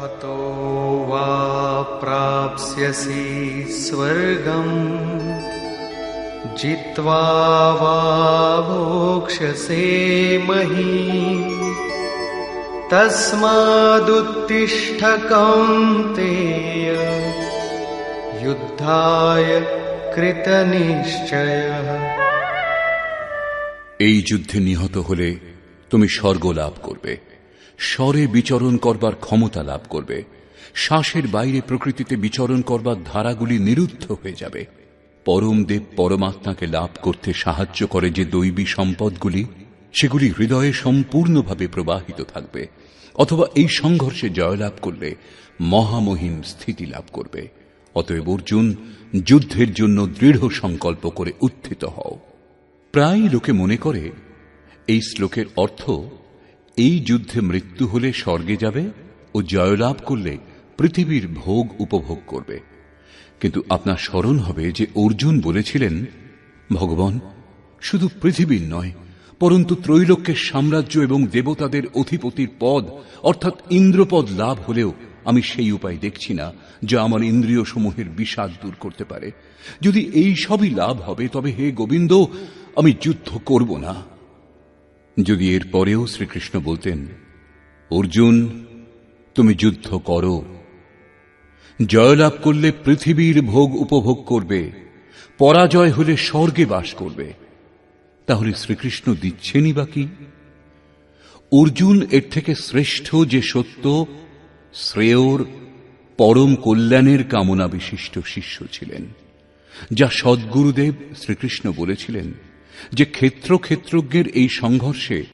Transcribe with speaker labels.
Speaker 1: হতো স্বর্গম জিত্বা বা মহি তস্মাদুত্তিষ্ঠ কৌন্তেয় যুদ্ধায়
Speaker 2: এই যুদ্ধে নিহত হলে তুমি স্বর্গ লাভ করবে। স্বরে বিচরণ করবার ক্ষমতা লাভ করবে। শ্বাসের বাইরে প্রকৃতিতে বিচরণ করবার ধারাগুলি নিরুদ্ধ হয়ে যাবে। পরম দেব পরমাত্মাকে লাভ করতে সাহায্য করে যে দৈবী সম্পদগুলি, সেগুলি হৃদয়ে সম্পূর্ণভাবে প্রবাহিত থাকবে, অথবা এই সংঘর্ষে জয়লাভ করলে মহামহিম স্থিতি লাভ করবে। অতএব অর্জুন, যুদ্ধের জন্য দৃঢ় সংকল্প করে উত্থিত হও। প্রায় লোকে মনে করে, এই শ্লোকের অর্থ এই যুদ্ধে মৃত্যু হলে স্বর্গে যাবে ও জয়লাভ করলে পৃথিবীর ভোগ উপভোগ করবে। কিন্তু আপনার স্মরণ হবে যে অর্জুন বলেছিলেন, ভগবান, শুধু পৃথিবীর নয়, পরন্তু ত্রৈলোক্যের সাম্রাজ্য এবং দেবতাদের অধিপতির পদ, অর্থাৎ ইন্দ্রপদ লাভ হলেও আমি সেই উপায় দেখছি না যা আমার ইন্দ্রিয় সমূহের বিষাদ দূর করতে পারে। যদি এই সবই লাভ হবে, তবে হে গোবিন্দ, আমি যুদ্ধ করব না। যদি এর পরেও শ্রীকৃষ্ণ বলতেন, অর্জুন, তুমি যুদ্ধ করো। জয়লাভ করলে পৃথিবীর ভোগ উপভোগ করবে, পরাজয় হলে স্বর্গে বাস করবে। তাহলে শ্রীকৃষ্ণ দিচ্ছেনই বা কি? অর্জুন এর থেকে শ্রেষ্ঠ যে সত্য, শ্রেয়র পরম কল্যাণের কামনা বিশিষ্ট শিষ্য ছিলেন, যা সদ্গুরুদেব শ্রীকৃষ্ণ বলেছিলেন যে ক্ষেত্র ক্ষেত্রজ্ঞের এই সংঘর্ষে